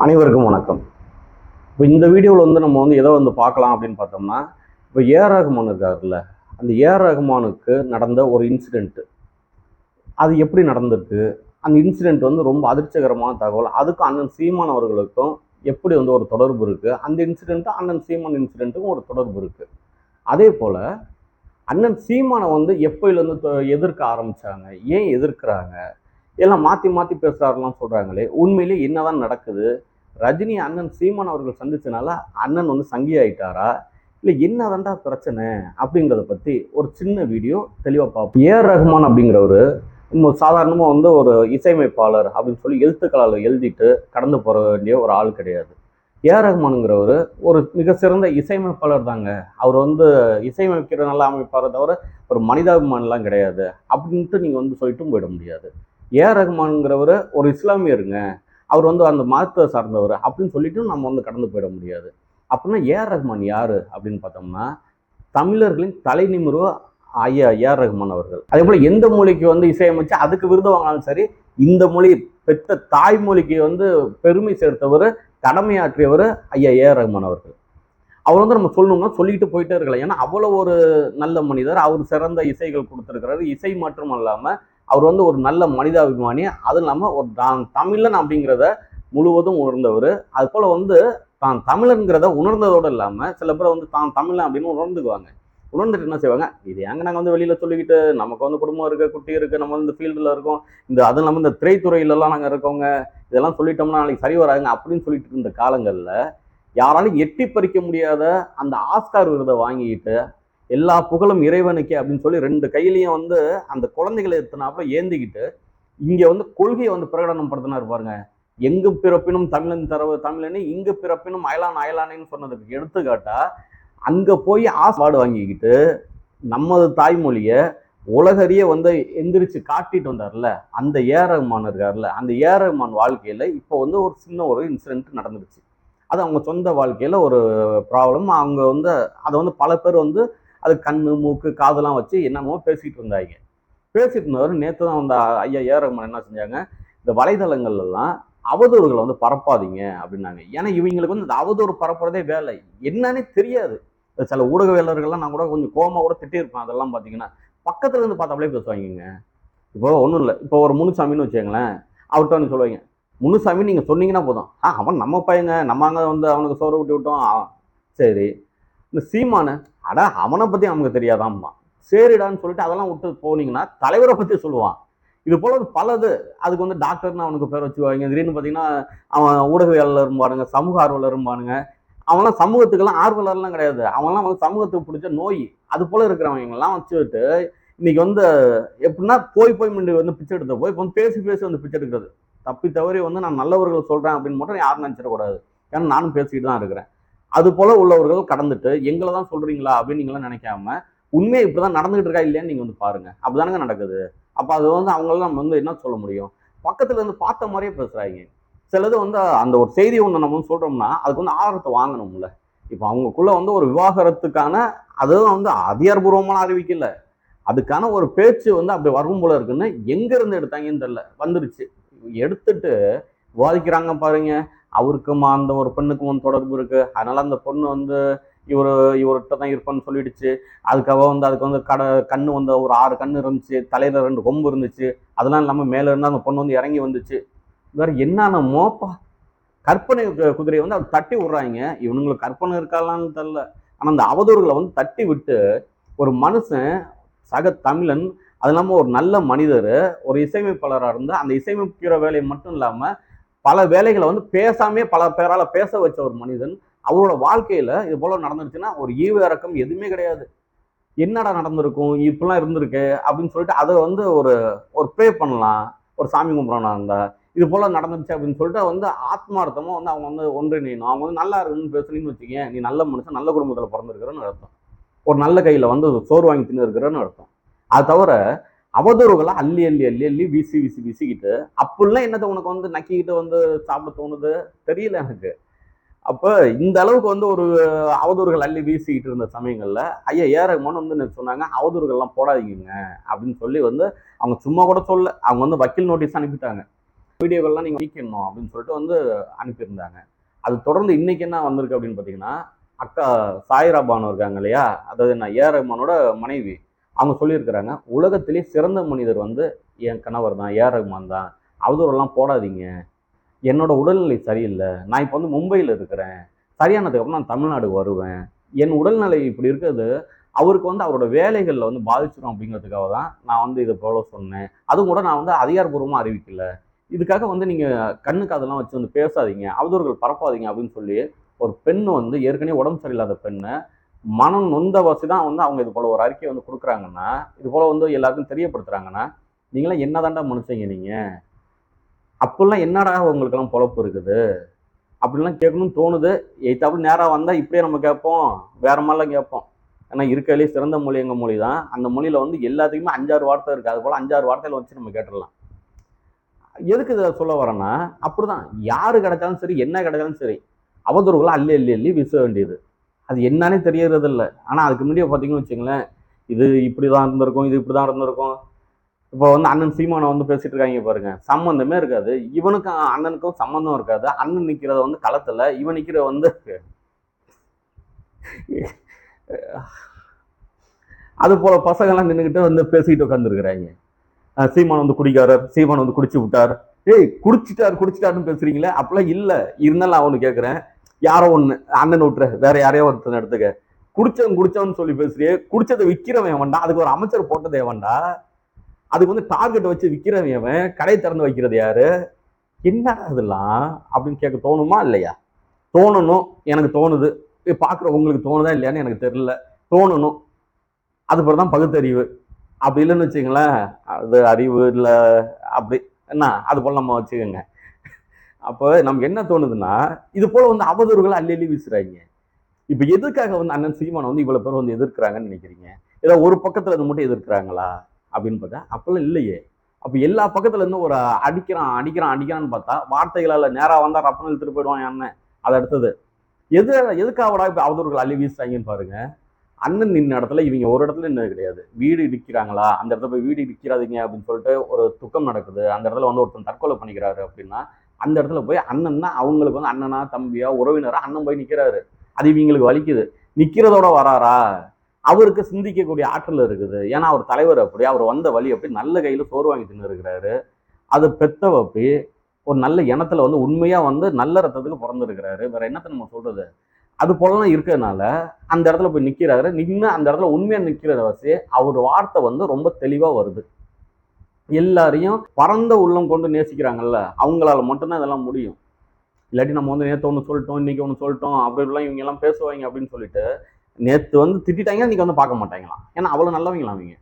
அனைவருக்கும் வணக்கம். இப்போ இந்த வீடியோவில் வந்து நம்ம வந்து எதை வந்து பார்க்கலாம் அப்படின்னு பார்த்தோம்னா இப்போ ஏஆர் ரகுமான் இருக்காருல்ல அந்த ஏஆர் ரகுமானுக்கு நடந்த ஒரு இன்சிடெண்ட்டு அது எப்படி நடந்திருக்கு? அந்த இன்சிடெண்ட் வந்து ரொம்ப அதிர்ச்சிகரமான தகவல். அதுக்கும் அண்ணன் சீமான் அவர்களுக்கும் எப்படி வந்து ஒரு தொடர்பு இருக்குது அந்த இன்சிடெண்ட்டும் அண்ணன் சீமான் இன்சிடெண்ட்டுக்கும் ஒரு தொடர்பு இருக்குது அதே போல் அண்ணன் சீமானை வந்து எப்போயிலேருந்து தொ- எதிர்க்க ஆரம்பிச்சாங்க? ஏன் எதிர்க்கிறாங்க? எல்லாம் மாற்றி மாற்றி பேசுகிறாருலாம் சொல்கிறாங்களே உண்மையிலேயே என்னதான் நடக்குது? ரஜினி அண்ணன் சீமான் அவர்கள் சந்திச்சனால அண்ணன் வந்து சங்கி ஆயிட்டாரா இல்லை என்னதான்டா பிரச்சனை? அப்படிங்கிறத பற்றி ஒரு சின்ன வீடியோ தெளிவாக பார்ப்போம். ஏஆர் ரஹ்மான் அப்படிங்கிறவர் சாதாரணமாக வந்து ஒரு இசையமைப்பாளர் அப்படின்னு சொல்லி எழுத்துக்களால் எழுதிட்டு கடந்து போக வேண்டிய ஒரு ஆள் கிடையாது. ஏஆர் ரஹ்மானுங்கிறவர் ஒரு மிக சிறந்த இசையமைப்பாளர் தாங்க. அவர் வந்து இசையமைக்கிற நல்லா அமைப்பாரை தவிர ஒரு மனிதாபிமானலாம் கிடையாது. அப்படின்ட்டு நீங்கள் வந்து சொல்லிட்டும் போயிட முடியாது. ஏஆர் ரஹ்மானுங்கிறவர் ஒரு இஸ்லாமியருங்க. அவர் வந்து அந்த மதத்தை சார்ந்தவர் அப்படின்னு சொல்லிட்டு நம்ம வந்து கடந்து போயிட முடியாது. அப்படின்னா ஏஆர் ரஹ்மான் யார் அப்படின்னு பார்த்தோம்னா தமிழர்களின் தலை நிமிர்வு ஐயா ஏஆர் ரஹ்மான் அவர்கள். அதே போல் எந்த மொழிக்கு வந்து இசையமைச்சு அதுக்கு விருது வாங்கினாலும் சரி இந்த மொழி பெற்ற தாய்மொழிக்கு வந்து பெருமை சேர்த்தவர் கடமையாற்றியவர் ஐயா ஏஆர் ரஹ்மான் அவர்கள். அவர் வந்து நம்ம சொல்லணும்னா சொல்லிட்டு போயிட்டே இருக்கலாம். ஏன்னா அவ்வளோ ஒரு நல்ல மனிதர் அவர் சிறந்த இசைகள் கொடுத்துருக்கிறாரு. இசை மட்டும் இல்லாமல் அவர் வந்து ஒரு நல்ல மனிதாபிமானி. அதுவும் இல்லாமல் ஒரு தான் தமிழன் அப்படிங்கிறத முழுவதும் உணர்ந்தவர். அது போல் வந்து தான் தமிழனுங்கிறத உணர்ந்ததோடு இல்லாமல் சில பேர் வந்து தான் தமிழன் அப்படின்னு உணர்ந்துக்குவாங்க. உணர்ந்துட்டு என்ன செய்வாங்க? இது ஏங்க நாங்கள் வந்து வெளியில் சொல்லிக்கிட்டு நமக்கு வந்து குடும்பம் இருக்குது குட்டி இருக்குது நம்ம வந்து ஃபீல்டில் இருக்கோம். இந்த அதுவும் இல்லாமல் இந்த திரைத்துறையிலலாம் நாங்கள் இருக்கோங்க. இதெல்லாம் சொல்லிட்டோம்னா நாளைக்கு சரி வராங்க அப்படின்னு சொல்லிட்டு இருந்த காலங்களில் யாராலும் எட்டி பறிக்க முடியாத அந்த ஆஸ்கார் விருதை வாங்கிட்டு எல்லா புகழும் இறைவனுக்கே அப்படின்னு சொல்லி ரெண்டு கையிலையும் வந்து அந்த குழந்தைகளை எத்தனாப்புல ஏந்திக்கிட்டு இங்கே வந்து கொள்கையை வந்து பிரகடனம் படுத்தினார் பாருங்க. எங்கு பிறப்பினும் தமிழன் தரவு தமிழனு இங்கு பிறப்பினும் அயலான் அயலானேன்னு சொன்னதுக்கு எடுத்துக்காட்டா அங்கே போய் ஆஸ்வாடு வாங்கிக்கிட்டு நமது தாய்மொழியை உலகறிய வந்து எந்திரிச்சு காட்டிட்டு வந்தார்ல அந்த ஏஆர் இருக்கார்ல அந்த ஏஆர் வாழ்க்கையில் இப்போ வந்து ஒரு சின்ன ஒரு இன்சிடென்ட் நடந்துருச்சு. அது அவங்க சொந்த வாழ்க்கையில் ஒரு ப்ராப்ளம் அவங்க வந்து அதை வந்து பல பேர் வந்து அது கண் மூக்கு காதெல்லாம் வச்சு என்னமோ பேசிகிட்டு இருந்தாங்க. பேசிட்டு இருந்தவர் நேற்று தான் வந்து ஐயா ஏரகமன் என்ன செஞ்சாங்க இந்த வலைதளங்கள்லாம் அவதூறுகளை வந்து பரப்பாதீங்க அப்படின்னாங்க. ஏன்னா இவங்களுக்கு வந்து இந்த அவதூறு பரப்புறதே வேலை. என்னன்னே தெரியாது. சில ஊடகவியலர்கள்லாம் நான் கூட கொஞ்சம் கோமா கூட திட்டியிருப்பேன் அதெல்லாம் பார்த்தீங்கன்னா பக்கத்துல இருந்து பார்த்தாலே பேசுவாங்க இப்போ ஒன்றும் இல்லை. இப்போ ஒரு முனுசாமின்னு வச்சுக்கங்களேன். அவர்கிட்ட வந்து சொல்லுவாங்க முனுசாமி நீங்கள் சொன்னீங்கன்னா போதும். ஆ அவன் நம்ம பையங்க. நம்ம அங்கே வந்து அவனுக்கு சோறு விட்டு விட்டோம். சரி. இந்த சீமானை அட அவனை பற்றி அவனுக்கு தெரியாதாம்மா. சரிடான்னு சொல்லிட்டு அதெல்லாம் விட்டு போனீங்கன்னா தலைவரை பற்றி சொல்லுவான். இது போல பலது. அதுக்கு வந்து டாக்டர்னு அவனுக்கு பேர் வச்சுக்குவாங்க திடீர்னு பார்த்தீங்கன்னா அவன் ஊடகவியலாளரும் பாருங்க சமூக ஆர்வலரும் பாருங்க அவன்லாம் சமூகத்துக்கெல்லாம் ஆர்வலர்லாம் கிடையாது. அவன்லாம் வந்து சமூகத்துக்கு பிடிச்ச நோய். அது போல இருக்கிறவங்கெல்லாம் வச்சுக்கிட்டு இன்னைக்கு வந்து எப்படின்னா போய் போய் முன்னாடி வந்து பிச்சை எடுத்த போய் இப்போ வந்து பேசி பேசி வந்து பிச்சை எடுக்கிறது. தப்பி தவறி வந்து நான் நல்லவர்கள் சொல்கிறேன் அப்படின்னு மட்டும் யாரும் நினைச்சிடக்கூடாது. ஏன்னா நானும் பேசிக்கிட்டு தான் இருக்கிறேன். அது போல உள்ளவர்கள் கடந்துட்டு எங்களை தான் சொல்றீங்களா அப்படின்னு நீங்களாம் நினைக்காம உண்மையை இப்படிதான் நடந்துகிட்டு இருக்கா இல்லையான்னு நீங்க வந்து பாருங்க. அப்படிதானுங்க நடக்குது. அப்ப அது வந்து அவங்களாம் நம்ம வந்து என்ன சொல்ல முடியும்? பக்கத்துல இருந்து பார்த்த மாதிரியே பேசுறாங்க சிலது வந்து அந்த ஒரு செய்தி ஒன்று நம்ம வந்து சொல்றோம்னா அதுக்கு வந்து ஆதாரத்தை வாங்கணும்ல. இப்போ அவங்களுக்குள்ள வந்து ஒரு விவாகரத்துக்கான அதுவும் வந்து அதிகாரபூர்வமான அறிவிக்கல அதுக்கான ஒரு பேச்சு வந்து அப்படி வரும் போல இருக்குன்னு எங்க இருந்து எடுத்தாங்கன்னு தெரியல. வந்துருச்சு. எடுத்துட்டு விவாதிக்கிறாங்க பாருங்க. அவருக்கும் அந்த ஒரு பெண்ணுக்கும் வந்து தொடர்பு இருக்கு. அதனால அந்த பொண்ணு வந்து இவர் இவர்கிட்ட தான் இருப்பான்னு சொல்லிடுச்சு. அதுக்காக வந்து அதுக்கு வந்து கடை கண்ணு வந்து ஒரு ஆறு கண்ணு இருந்துச்சு. தலையில ரெண்டு கொம்பு இருந்துச்சு. அதெல்லாம் இல்லாமல் மேலே இருந்து அந்த பொண்ணு வந்து இறங்கி வந்துச்சு. வேற என்னென்ன மோப்பா? கற்பனை கு- குதிரையை வந்து அவர் தட்டி விடுறாங்க. இவனுங்களுக்கு கற்பனை இருக்காளான்னு தெரில ஆனால் அந்த அவதூறுகளை வந்து தட்டி விட்டு ஒரு மனுஷன் சக தமிழன் அது இல்லாமல் ஒரு நல்ல மனிதர் ஒரு இசையமைப்பாளராக இருந்து அந்த இசையமைக்கிற வேலையை மட்டும் இல்லாமல் பல வேலைகளை வந்து பேசாமே பல பேரால பேச வச்ச ஒரு மனிதன் அவரோட வாழ்க்கையில இது போல நடந்துருச்சுன்னா ஒரு ஈவு இறக்கம் எதுவுமே கிடையாது. என்னடா நடந்திருக்கும்? இப்படிலாம் இருந்திருக்கு அப்படின்னு சொல்லிட்டு அதை வந்து ஒரு ஒரு ப்ரே பண்ணலாம். ஒரு சாமி கும்பிட்றவனா இருந்தா இது போல நடந்துருச்சு அப்படின்னு சொல்லிட்டு வந்து ஆத்மார்த்தமாக வந்து அவங்க வந்து ஒன்றிணையணும். அவங்க வந்து நல்லா இருக்குன்னு பேசுனீங்கன்னு வச்சுக்கேன் நீ நல்ல மனுஷன் நல்ல குடும்பத்தில் பிறந்திருக்கிறன்னு அர்த்தம். ஒரு நல்ல கையில் வந்து சோறு வாங்கி தின்னு இருக்கிறன்னு அர்த்தம். அது தவிர அவதூறுகளை அள்ளி அள்ளி அள்ளி அள்ளி வீசி வீசி வீசிக்கிட்டு அப்படிலாம் என்னத்தை உனக்கு வந்து நக்கிக்கிட்டு வந்து சாப்பிட தோணுது? தெரியல எனக்கு. அப்போ இந்த அளவுக்கு வந்து ஒரு அவதூறுகள் அள்ளி வீசிக்கிட்டு இருந்த சமயங்களில் ஐயா ஏறகமான வந்து சொன்னாங்க அவதூறுகள்லாம் போடாதீங்க அப்படின்னு சொல்லி வந்து அவங்க சும்மா கூட சொல்ல அவங்க வந்து வக்கீல் நோட்டீஸ் அனுப்பிட்டாங்க. வீடியோக்கள்லாம் நீங்கள் நீக்கணும் அப்படின்னு சொல்லிட்டு வந்து அனுப்பியிருந்தாங்க. அது தொடர்ந்து இன்னைக்கு என்ன வந்திருக்கு அப்படின்னு பார்த்தீங்கன்னா அக்கா சாயிரா பானு இருக்காங்க இல்லையா? அதாவது நான் ஏ ரஹ்மானோட மனைவி. அவங்க சொல்லியிருக்கிறாங்க உலகத்திலே சிறந்த மனிதர் வந்து என் கணவர் தான் ஏ ரகுமான் தான். அவதூறெல்லாம் போடாதீங்க. என்னோட உடல்நிலை சரியில்லை. நான் இப்போ வந்து மும்பையில் இருக்கிறேன். சரியானதுக்கப்புறம் நான் தமிழ்நாடு வருவேன். என் உடல்நிலை இப்படி இருக்கிறது அவருக்கு வந்து அவரோட வேலைகளில் வந்து பாதிச்சிடும் அப்படிங்கிறதுக்காக தான் நான் வந்து இதை போல சொன்னேன். அதுவும் கூட நான் வந்து அதிகாரப்பூர்வமாக அறிவிக்கல. இதுக்காக வந்து நீங்கள் கண்ணுக்கு அதெல்லாம் வச்சு வந்து பேசாதீங்க அவதூறுகள் பரப்பாதீங்க அப்படின்னு சொல்லி ஒரு பெண் வந்து ஏற்கனவே உடம்பு சரியில்லாத பெண்ணை மனம் நொந்த வசி தான் வந்து அவங்க இது போல ஒரு அறிக்கை வந்து கொடுக்குறாங்கன்னா இது போல வந்து எல்லாருக்கும் தெரியப்படுத்துறாங்கன்னா நீங்களாம் என்னதாண்டா மனுஷங்க நீங்க? அப்பெல்லாம் என்னடா உங்களுக்கெல்லாம் பொழப்பு இருக்குது? அப்படிலாம் கேட்கணும்னு தோணுது. எய்த்தாப்புல நேராக வந்தால் இப்படியே நம்ம கேட்போம். வேற மாதிரிலாம் கேட்போம். ஏன்னா இருக்கலே சிறந்த மொழி எங்கள் மொழி தான். அந்த மொழியில் வந்து எல்லாத்துக்குமே அஞ்சாறு வார்த்தை இருக்குது அது போல் அஞ்சாறு வார்த்தையில் வச்சு நம்ம கேட்டுடலாம். எதுக்கு இதை சொல்ல வரேன்னா அப்படிதான். யாரு கிடைச்சாலும் சரி என்ன கிடைச்சாலும் சரி அவதூறுகளை அள்ளி அள்ளி அள்ளி வீச வேண்டியது. அது என்னன்னே தெரியறது இல்லை ஆனால் அதுக்கு முன்னாடியே பார்த்தீங்கன்னு வச்சுங்களேன் இது இப்படி தான் இருந்திருக்கும் இது இப்படி தான் இருந்திருக்கும். இப்போ வந்து அண்ணன் சீமானை வந்து பேசிட்டு இருக்காங்க பாருங்க. சம்மந்தமே இருக்காது. இவனுக்கும் அண்ணனுக்கும் சம்மந்தம் இருக்காது. அண்ணன் நிற்கிறத வந்து களத்தில் இவன் நிற்கிற வந்து அது போல பசங்கள்லாம் நின்றுக்கிட்டு வந்து பேசிக்கிட்டு உட்காந்துருக்குறாங்க சீமான் வந்து குடிக்காரர் சீமான் வந்து குடிச்சு விட்டார். ஏய் குடிச்சிட்டார் குடிச்சிட்டாருன்னு பேசுறீங்களே? அப்பெல்லாம் இல்லை. இருந்தாலும் நான் ஒன்று கேட்குறேன் யாரோ ஒன்று அண்ணன் விட்டுற வேற யாரையோ ஒருத்தன் எடுத்துக்க. குடிச்சவன் குடிச்சவன் சொல்லி பேசுறியே குடிச்சதை விற்கிறவன் வேண்டாம் அதுக்கு ஒரு அமைச்சர் போட்டது வேண்டா அதுக்கு வந்து டார்கெட் வச்சு விற்கிறவன் அவன் கடை திறந்து வைக்கிறது யாரு? என்ன அதெல்லாம் அப்படின்னு கேட்க தோணுமா இல்லையா? தோணணும் எனக்கு தோணுது. பார்க்குற உங்களுக்கு தோணுதா இல்லையான்னு எனக்கு தெரியல. தோணணும். அது பிறகு தான் பகுத்தறிவு. அப்படி இல்லைன்னு வச்சுங்களேன் அது அறிவு இல்லை அப்படி என்ன? அது போல் நம்ம வச்சுக்கோங்க. அப்போ நமக்கு என்ன தோணுதுன்னா இது போல் வந்து அவதூறுகளை அள்ளி அள்ளி வீசுறாங்க. இப்போ எதுக்காக வந்து அண்ணன் சீமானை வந்து இவ்வளோ பேர் வந்து எதிர்க்கிறாங்கன்னு நினைக்கிறீங்க? ஏதோ ஒரு பக்கத்தில் இருந்து மட்டும் எதிர்க்கிறாங்களா? அப்படின்னு பார்த்தா அப்பெல்லாம் இல்லையே. அப்போ எல்லா பக்கத்துல இருந்து ஒரு அடிக்கிறான் அடிக்கிறான் அடிக்கிறான்னு பார்த்தா வார்த்தைகளால் நேராக வந்தால் ரப்பன் இழுத்துட்டு போயிடுவான் அண்ணன். அது அடுத்தது. எது எதுக்காகடா இப்போ அவதூறுகள் அள்ளி வீசுறாங்கன்னு பாருங்க. அண்ணன் நின்ன இடத்துல இவங்க ஒரு இடத்துல நின்று கிடையாது. வீடு இடிக்கிறாங்களா? அந்த இடத்துல போய் வீடு இடிக்கிறாதீங்க அப்படின்னு சொல்லிட்டு ஒரு துக்கம் நடக்குது. அந்த இடத்துல வந்து ஒருத்தன் தற்கொலை பண்ணிக்கிறாரு அப்படின்னா அந்த இடத்துல போய் அண்ணன்னா அவங்களுக்கு வந்து அண்ணனா தம்பியா உறவினரா அண்ணன் போய் நிற்கிறாரு அது இவங்களுக்கு வலிக்குது. நிற்கிறதோட வராரா? அவருக்கு சிந்திக்கக்கூடிய ஆற்றல் இருக்குது. ஏன்னா அவர் தலைவர் அப்படி அவர் வந்த வழி அப்படி நல்ல கையில் சோறு வாங்கி தின்னு இருக்கிறாரு. அது பெத்தவ அப்படி ஒரு நல்ல இனத்துல வந்து உண்மையாக வந்து நல்ல ரத்தத்துக்கு பிறந்திருக்கிறாரு. வேற என்னத்தை நம்ம சொல்றது? அது போலலாம் இருக்கிறதுனால அந்த இடத்துல போய் நிற்கிறாரு நின்று அந்த இடத்துல உண்மையாக நிற்கிறத வச்சு அவர் வார்த்தை வந்து ரொம்ப தெளிவாக வருது. எல்லாரையும் பரந்த உள்ளம் கொண்டு நேசிக்கிறாங்கல்ல அவங்களால மட்டும்தான் இதெல்லாம் முடியும். இல்லாட்டி நம்ம வந்து நேற்று ஒன்று சொல்லிட்டோம் இன்னைக்கு ஒன்று சொல்லிட்டோம் அப்படிலாம் இவங்க எல்லாம் பேசுவாங்க அப்படின்னு சொல்லிட்டு நேற்று வந்து திட்டாங்க இன்னைக்கு வந்து பார்க்க மாட்டாங்களாம். ஏன்னா அவ்வளோ நல்லவங்களாம் அவங்க.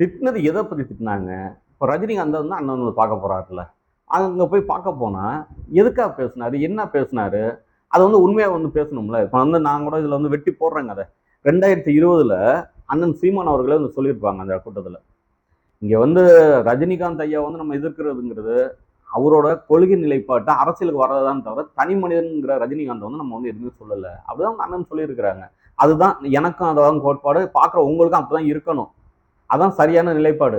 திட்டினது எதை பற்றி திட்டினாங்க? இப்போ ரஜினிகாந்த் வந்து அண்ணன் வந்து பார்க்க போகிறாருல அங்கே போய் பார்க்க போனால் எதுக்காக பேசினாரு? என்ன பேசினார்? அதை வந்து உண்மையாக வந்து பேசணும்ல? இப்போ வந்து நான் கூட இதில் வந்து வெட்டி போடுறேங்க அதை ரெண்டாயிரத்தி இருபதில் அண்ணன் சீமான் அவர்களே வந்து சொல்லியிருப்பாங்க அந்த கூட்டத்தில். இங்கே வந்து ரஜினிகாந்த் ஐயா வந்து நம்ம எதிர்க்கிறதுங்கிறது அவரோட கொள்கை நிலைப்பாட்டை அரசியலுக்கு வர்றதான் தவிர தனி மனிதனுங்கிற ரஜினிகாந்த் வந்து நம்ம வந்து எதுவுமே சொல்லலை. அப்படிதான் அண்ணன் சொல்லியிருக்கிறாங்க. அதுதான் எனக்கும் அதான் கோட்பாடு. பார்க்குற உங்களுக்கும் அப்படிதான் இருக்கணும். அதான் சரியான நிலைப்பாடு.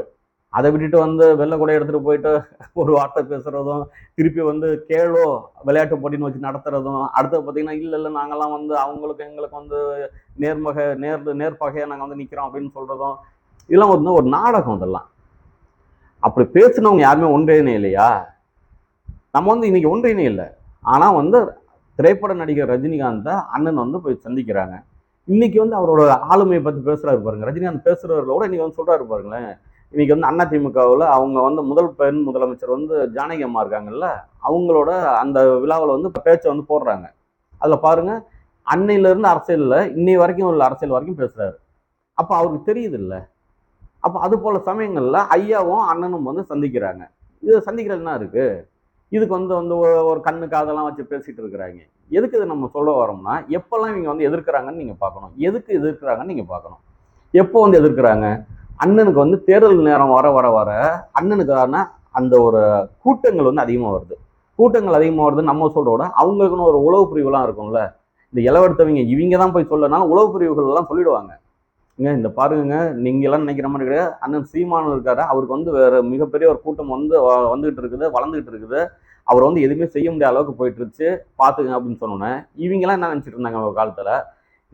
அதை விட்டுட்டு வந்து வெள்ளை கூட எடுத்துகிட்டு போயிட்டு ஒரு வார்த்தை பேசுகிறதும் திருப்பி வந்து கேளோ விளையாட்டு போட்டின்னு வச்சு நடத்துறதும் அடுத்து பார்த்தீங்கன்னா இல்லை இல்லை நாங்கள்லாம் வந்து அவங்களுக்கு எங்களுக்கு வந்து நேர்மக நேர் நேர்பகையாக நாங்கள் வந்து நிற்கிறோம் அப்படின்னு சொல்கிறதும் இதெல்லாம் வந்து ஒரு நாடகம் இதெல்லாம் அப்படி பேசினவங்க யாருமே ஒன்றியனே இல்லையா? நம்ம வந்து இன்னைக்கு ஒன்றியனே இல்லை. ஆனால் வந்து திரைப்பட நடிகர் ரஜினிகாந்தை அண்ணன் வந்து போய் சந்திக்கிறாங்க. இன்னைக்கு வந்து அவரோட ஆளுமையை பற்றி பேசுகிறாரு பாருங்க. ரஜினிகாந்த் பேசுறவர்களோட இன்னைக்கு வந்து சொல்கிறாரு பாருங்களேன். இன்னைக்கு வந்து அண்ணா திமுகவில் அவங்க வந்து முதல் பெண் முதலமைச்சர் வந்து ஜானகி அம்மா இருக்காங்கல்ல அவங்களோட அந்த விழாவில் வந்து பேச்சை வந்து போடுறாங்க. அதில் பாருங்க அன்னையிலேருந்து அரசியலில் இன்னை வரைக்கும் உள்ள அரசியல் வரைக்கும் பேசுகிறாரு அப்போ அவருக்கு தெரியுது இல்லை? அப்போ அது போல சமயங்களில் ஐயாவும் அண்ணனும் வந்து சந்திக்கிறாங்க. இது சந்திக்கிறது என்ன இருக்குது இதுக்கு வந்து வந்து ஒரு- கண்ணு காதெல்லாம் வச்சு பேசிகிட்டு இருக்கிறாங்க. எதுக்கு இதை நம்ம சொல்ல வரோம்னா எப்போல்லாம் இவங்க வந்து எதிர்க்கிறாங்கன்னு நீங்கள் பார்க்கணும். எதுக்கு எதிர்க்கிறாங்கன்னு நீங்கள் பார்க்கணும். எப்போ வந்து எதிர்க்கிறாங்க? அண்ணனுக்கு வந்து தேர்தல் நேரம் வர வர வர அண்ணனுக்கான அந்த ஒரு கூட்டங்கள் வந்து அதிகமாக வருது. கூட்டங்கள் அதிகமாக வருது நம்ம சொல்றோட அவங்களுக்குன்னு ஒரு உளவு பிரிவுலாம் இருக்கும்ல. இந்த இளவெடுத்தவங்க இவங்க தான் போய் சொல்லனாலும் உளவு பிரிவுகள்லாம் சொல்லிடுவாங்க. இங்க இந்த பாருங்க நீங்க எல்லாம் நினைக்கிற மாதிரி கிடையாது. அண்ணன் சீமானு இருக்காரு. அவருக்கு வந்து வேற மிகப்பெரிய ஒரு கூட்டம் வந்து வந்துகிட்டு இருக்குது வளர்ந்துகிட்டு இருக்குது. அவர் வந்து எதுவுமே செய்ய முடியாத அளவுக்கு போயிட்டு இருச்சு பாத்துங்க அப்படின்னு சொன்னோன்னே இவங்கெல்லாம் என்ன நினைச்சிட்டு இருந்தாங்க அவங்க காலத்துல?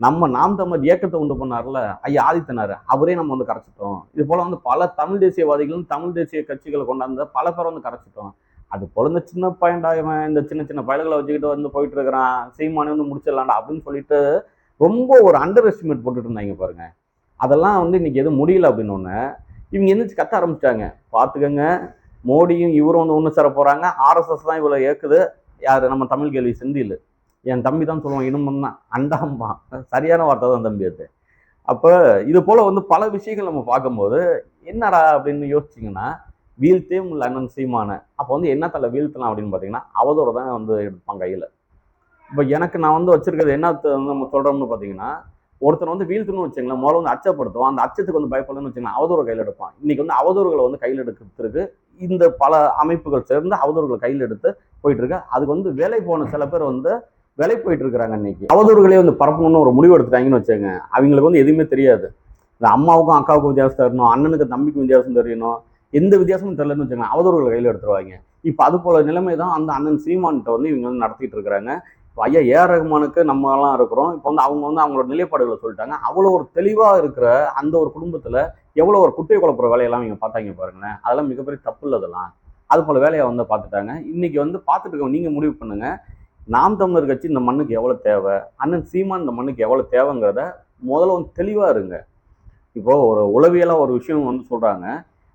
நம்ம நாம் தமிழ் இயக்கத்தை உண்டு பண்ணார்ல ஐயா ஆதித்தனார் அவரே நம்ம வந்து கரைச்சிட்டோம். இது போல வந்து பல தமிழ் தேசியவாதிகளும் தமிழ் தேசிய கட்சிகளை கொண்டாந்த பல பேரை வந்து கரைச்சிட்டோம். அது போல இந்த சின்ன பையன்டா இந்த சின்ன சின்ன பயல்களை வச்சுக்கிட்டு வந்து போயிட்டு இருக்கிறான் சீமானே வந்து முடிச்சிடலாண்டா அப்படின்னு சொல்லிட்டு ரொம்ப ஒரு அண்டர் எஸ்டிமேட் போட்டுட்டு இருந்தாங்க பாருங்க. அதெல்லாம் வந்து இன்னைக்கு எதுவும் முடியல அப்படின்னு ஒன்று இவங்க எந்திரிச்சு கத்த ஆரம்பிச்சிட்டாங்க. பார்த்துக்கங்க மோடியும் இவரும் வந்து ஒன்று சேர போகிறாங்க ஆர்எஸ்எஸ் தான் இவ்வளோ ஏற்குது யார்? நம்ம தமிழ் கேள்வி செந்தில். என் தம்பி தான் சொல்லுவான் இனுமன் தான். அண்டாம்பா. சரியான வார்த்தை தான் தம்பி அது. அப்போ இது போல் வந்து பல விஷயங்கள் நம்ம பார்க்கும்போது என்னடா? அப்படின்னு யோசிச்சிங்கன்னா வீழ்த்தே உள்ள அண்ணன் சீமான. அப்போ வந்து என்ன தலை வீழ்த்தலாம் அப்படின்னு பார்த்தீங்கன்னா அவதூறு தான் வந்து எடுப்பான் கையில். இப்போ எனக்கு நான் வந்து வச்சுருக்கிறது என்ன நம்ம சொல்கிறோம்னு பார்த்தீங்கன்னா ஒருத்தர் வந்து வீழ்த்தணும்னு வச்சுங்களேன் முதல்ல வந்து அச்சப்படுத்துவான். அந்த அச்சத்துக்கு வந்து பயப்படணும்னு வச்சுங்களேன் அவதூறு கையில் எடுப்பான். இன்னைக்கு வந்து அவதூறுகளை வந்து கையில் எடுக்கிறதுக்கு இந்த பல அமைப்புகள் சேர்ந்து அவதூறுகளை கையில் எடுத்து போயிட்டு இருக்கு அதுக்கு வந்து வேலை போன சில பேர் வந்து வேலை போயிட்டு இருக்கிறாங்க இன்னைக்கு. அவதூறுகளே வந்து பரப்பணும்னு ஒரு முடிவு எடுத்துட்டாங்கன்னு வச்சுங்க அவங்களுக்கு வந்து எதுவுமே தெரியாது. இந்த அம்மாவுக்கும் அக்காவுக்கும் வித்தியாசம் தரணும் அண்ணனுக்கு தம்பிக்கும் வித்தியாசம் தெரியணும். எந்த வித்தியாசமும் தெரியலன்னு வச்சுக்கோங்க அவதூறுகளை கையில் எடுத்துருவாங்க. இப்போ அது போல நிலைமை தான் அந்த அண்ணன் சீமான்கிட்ட வந்து இவங்க வந்து நடத்திட்டு இருக்கிறாங்க. ஐயா ஏஆர் ரகுமானுக்கு நம்ம எல்லாம் இருக்கிறோம். இப்போ வந்து அவங்க வந்து அவங்களோட நிலைப்பாடுகளை சொல்லிட்டாங்க. அவ்வளோ ஒரு தெளிவாக இருக்கிற அந்த ஒரு குடும்பத்தில் எவ்வளோ ஒரு குட்டையை குழப்புற வேலையெல்லாம் நீங்கள் பார்த்தாங்க பாருங்களேன். அதெல்லாம் மிகப்பெரிய தப்பு இல்லதெல்லாம் அது போல் வேலையை வந்து பார்த்துட்டாங்க. இன்றைக்கி வந்து பார்த்துட்டு இருக்கவங்க நீங்கள் முடிவு பண்ணுங்கள் நாம் தமிழர் கட்சி இந்த மண்ணுக்கு எவ்வளோ தேவை? அண்ணன் சீமான் இந்த மண்ணுக்கு எவ்வளோ தேவைங்கிறத முதல்ல வந்து தெளிவாக இருங்க. இப்போ ஒரு உளவியலாக ஒரு விஷயம் வந்து சொல்கிறாங்க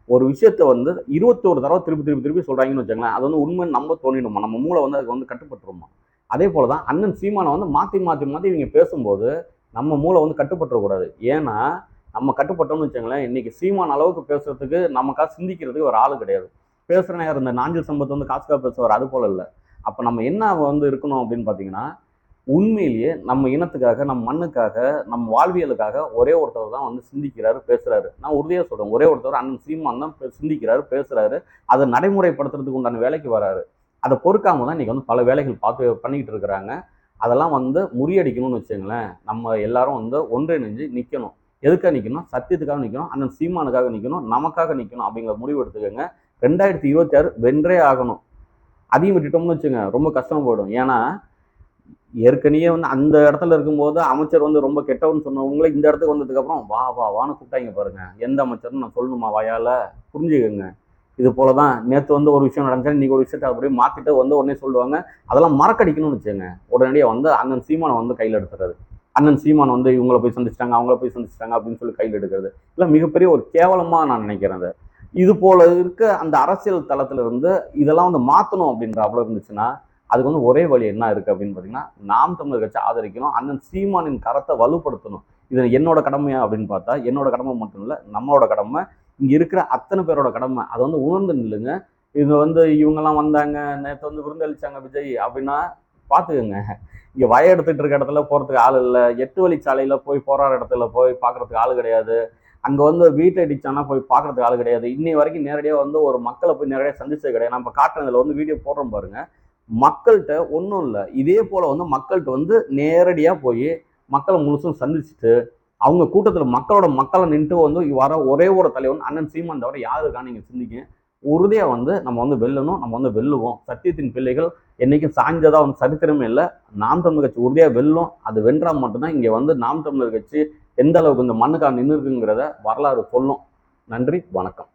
ஒரு விஷயத்த வந்து இருபத்தோரு தடவை திருப்பி திருப்பி திருப்பி சொல்கிறாங்கன்னு வச்சுக்கலாம் அது வந்து உண்மை நம்ம தோணிடுமா? நம்ம மூளை வந்து அதுக்கு வந்து கட்டுப்பட்டுருமா? அதே போல தான் அண்ணன் சீமானை வந்து மாற்றி மாற்றி மாற்றி இவங்க பேசும்போது நம்ம மூளை வந்து கட்டுப்பட்டுறக்கூடாது. ஏன்னா நம்ம கட்டுப்பட்டோம்னு வச்சுங்களேன் இன்னைக்கு சீமான் அளவுக்கு பேசுறதுக்கு நமக்காக சிந்திக்கிறதுக்கு ஒரு ஆள் கிடையாது. பேசுகிற நேரம் இந்த நாஞ்சில் சம்பத்து வந்து காசுக்காக பேசுவார் அது போல இல்லை. அப்போ நம்ம என்ன வந்து இருக்கணும் அப்படின்னு பார்த்தீங்கன்னா உண்மையிலேயே நம்ம இனத்துக்காக நம்ம மண்ணுக்காக நம்ம வாழ்வியலுக்காக ஒரே ஒருத்தர் தான் வந்து சிந்திக்கிறாரு பேசுகிறாரு நான் உறுதியாக சொல்கிறேன் ஒரே ஒருத்தர் அண்ணன் சீமான் தான் சிந்திக்கிறாரு பேசுகிறாரு அதை நடைமுறைப்படுத்துறதுக்கு உண்டான வேலைக்கு வராரு. அதை பொறுக்காம தான் இன்னைக்கு வந்து பல வேலைகள் பார்த்து பண்ணிக்கிட்டு இருக்கிறாங்க. அதெல்லாம் வந்து முறியடிக்கணும்னு வச்சுங்களேன் நம்ம எல்லாரும் வந்து ஒன்றிணைஞ்சு நிற்கணும் எதுக்காக நிற்கணும் சத்தியத்துக்காக நிற்கணும் அண்ணன் சீமானுக்காக நிற்கணும் நமக்காக நிற்கணும் அப்படிங்கிற முடிவு எடுத்துக்கோங்க. ரெண்டாயிரத்தி இருபத்தி ஆறு வென்றே ஆகணும். அதையும் விட்டுட்டோம்னு வச்சுங்க ரொம்ப கஷ்டம் போயிடும். ஏன்னா ஏற்கனவே வந்து அந்த இடத்துல இருக்கும்போது அமைச்சர் வந்து ரொம்ப கெட்டவன்னு சொன்னவங்களே இந்த இடத்துக்கு வந்ததுக்கப்புறம் வா வா வான்னு கூப்பிட்டாங்க பாருங்க. எந்த அமைச்சர்னு நான் சொல்லணுமா வாயால்? புரிஞ்சுக்கோங்க. இது போல தான் நேற்று வந்து ஒரு விஷயம் நடந்துச்சு இன்றைக்கி ஒரு விஷயத்தை அப்படியே மாற்றிட்டு வந்து உடனே சொல்லுவாங்க. அதெல்லாம் மறக்கடிக்கணும்னு வச்சுங்க உடனடியாக வந்து அண்ணன் சீமானை வந்து கையில் எடுத்துறது அண்ணன் சீமான் வந்து இவங்கள போய் சந்திச்சிட்டாங்க அவங்கள போய் சந்திச்சிட்டாங்க அப்படின்னு சொல்லி கையில் எடுக்கிறது. இல்லை மிகப்பெரிய ஒரு கேவலமாக நான் நினைக்கிறேன் அது. இது போல இருக்க அந்த அரசியல் தளத்துல இருந்து இதெல்லாம் வந்து மாற்றணும் அப்படின்றாப்புல இருந்துச்சுன்னா அதுக்கு வந்து ஒரே வழி என்ன இருக்குது அப்படின்னு பார்த்தீங்கன்னா நாம் தமிழர் கட்சி ஆதரிக்கணும் அண்ணன் சீமானின் கரத்தை வலுப்படுத்தணும். இது என்னோட கடமையா அப்படின்னு பார்த்தா என்னோட கடமை மட்டும் இல்லை நம்மளோட கடமை இங்கே இருக்கிற அத்தனை பேரோட கடமை. அதை வந்து உணர்ந்து நில்லுங்க. இது வந்து இவங்கெல்லாம் வந்தாங்க நேற்று வந்து விருந்தளிச்சாங்க விஜய் அப்படின்னா பார்த்துக்கோங்க இங்கே வய எடுத்துட்டு இருக்க இடத்துல போகிறதுக்கு ஆள் இல்லை. எட்டு வழிச்சாலையில் போய் போராட இடத்துல போய் பார்க்கறதுக்கு ஆள் கிடையாது. அங்கே வந்து வீட்டை அடிச்சானா போய் பார்க்கறதுக்கு ஆள் கிடையாது. இன்னை வரைக்கும் நேரடியாக வந்து ஒரு மக்களை போய் நேரடியாக சந்திச்சது கிடையாது. நம்ம காட்டுறதுல வந்து வீடியோ போடுறோம் பாருங்கள் மக்கள்கிட்ட ஒன்றும் இல்லை. இதே போல் வந்து மக்கள்கிட்ட வந்து நேரடியாக போய் மக்களை முழுசும் சந்திச்சுட்டு அவங்க கூட்டத்தில் மக்களோட மக்களை நின்று வந்து வர ஒரே ஒரு தலைவன் அண்ணன் சீமான் தவிர யாரு இருக்கா நீங்கள் சிந்திங்க. உறுதியாக வந்து நம்ம வந்து வெல்லணும் நம்ம வந்து வெல்லுவோம். சத்தியத்தின் பிள்ளைகள் என்றைக்கும் சாஞ்சதா வந்து சரித்திரமே இல்லை. நாம் தமிழர் கட்சி உறுதியாக வெல்லும். அது வென்றால் மட்டும்தான் இங்கே வந்து நாம் தமிழர் கட்சி எந்த அளவுக்கு இந்த மண்ணுக்காக நின்று இருக்குங்கிறத வரலாறு சொல்லும். நன்றி வணக்கம்.